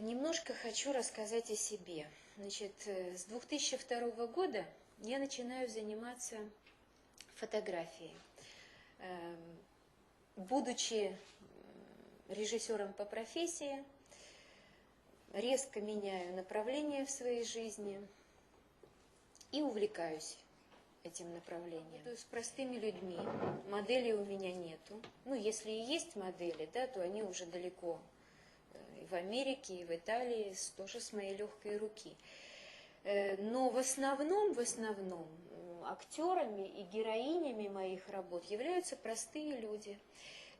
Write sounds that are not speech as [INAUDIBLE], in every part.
Немножко хочу рассказать о себе. Значит, э, с 2002 года я начинаю заниматься фотографией. Эм, Будучи режиссером по профессии, резко меняю направление в своей жизни и увлекаюсь этим направлением. С простыми людьми, моделей у меня нету. Ну, если и есть модели, да, то они уже далеко э, и в Америке, и в Италии, тоже с моей легкой руки. Э, Но в основном, в основном, м, актерами и героинями моих работ являются простые люди.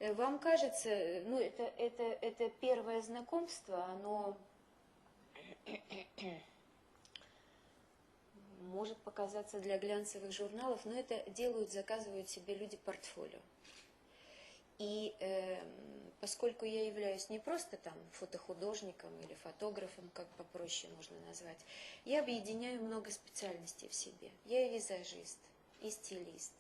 Э, Вам кажется, э, ну, это, это, это первое знакомство, оно [COUGHS] может показаться для глянцевых журналов, но это делают, заказывают себе люди портфолио. И эм, поскольку я являюсь не просто там фотохудожником или фотографом, как попроще можно назвать, я объединяю много специальностей в себе. Я и визажист, и стилист,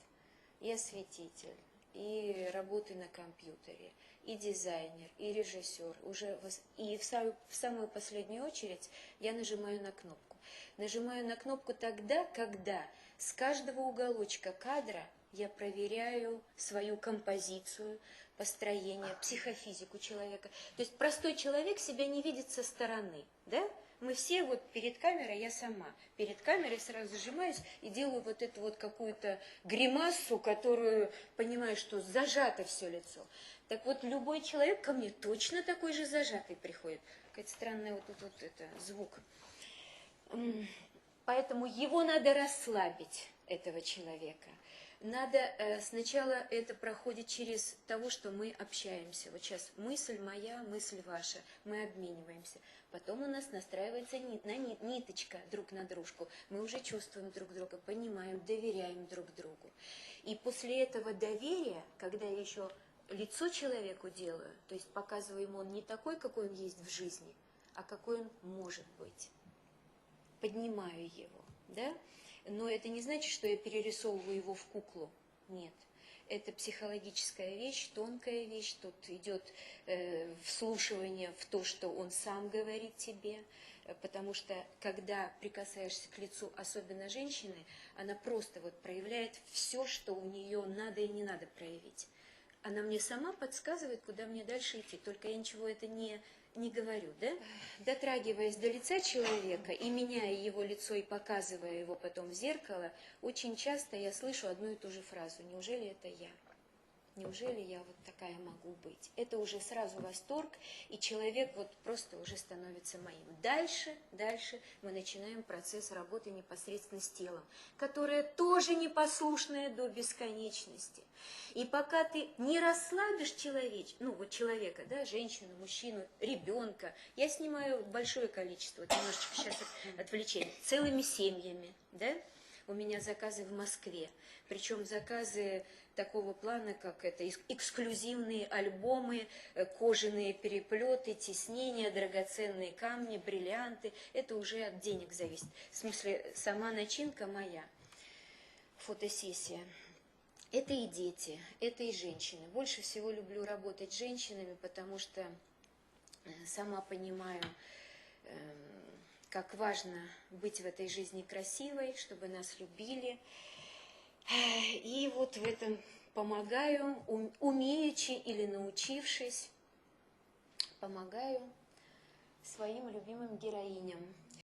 и осветитель, и работаю на компьютере, и дизайнер, и режиссер. Уже вос- и в в самую последнюю очередь я нажимаю на кнопку. Нажимаю на кнопку тогда, когда с каждого уголочка кадра я проверяю свою композицию, построение, психофизику человека. То есть простой человек себя не видит со стороны, да? Мы все вот перед камерой, я сама, перед камерой сразу зажимаюсь и делаю вот эту вот какую-то гримасу, которую понимаю, что зажато все лицо. Так вот, любой человек ко мне точно такой же зажатый приходит. Какая-то странная вот тут вот это звук. Поэтому его надо расслабить, этого человека. Надо э, сначала это проходит через того, что мы общаемся. Вот сейчас мысль моя, мысль ваша, мы обмениваемся. Потом у нас настраивается ни- на ни- ниточка друг на дружку. Мы уже чувствуем друг друга, понимаем, доверяем друг другу. И после этого доверия, когда я еще лицо человеку делаю, то есть показываю ему он не такой, какой он есть в жизни, а какой он может быть поднимаю его, да? Но это не значит, что я перерисовываю его в куклу. Нет. Это психологическая вещь, тонкая вещь. Тут идет э, вслушивание в то, что он сам говорит тебе. Э, Потому что, когда прикасаешься к лицу, особенно женщины, она просто вот проявляет все, что у нее надо и не надо проявить. Она мне сама подсказывает, куда мне дальше идти. Только я ничего это не, не говорю, да? Дотрагиваясь до лица человека и меняя его лицо и показывая его потом в зеркало, очень часто я слышу одну и ту же фразу. Неужели это я? Неужели я вот такая могу быть? Это уже сразу восторг, и человек вот просто уже становится моим. Дальше, дальше мы начинаем процесс работы непосредственно с телом, которое тоже непослушное до бесконечности. И пока ты не расслабишь человеч, ну вот человека, да, женщину, мужчину, ребенка, я снимаю большое количество, немножечко сейчас от- отвлечение, целыми семьями, да, у меня заказы в Москве, причем заказы такого плана, как это эксклюзивные альбомы, э, кожаные переплеты, тиснения, драгоценные камни, бриллианты. Это уже от денег зависит. В смысле, сама начинка моя, фотосессия. Это и дети, это и женщины. Больше всего люблю работать с женщинами, потому что э, сама понимаю, эм, как важно быть в этой жизни красивой, чтобы нас любили. И вот в этом помогаю, ум- умеючи или научившись, помогаю своим любимым героиням.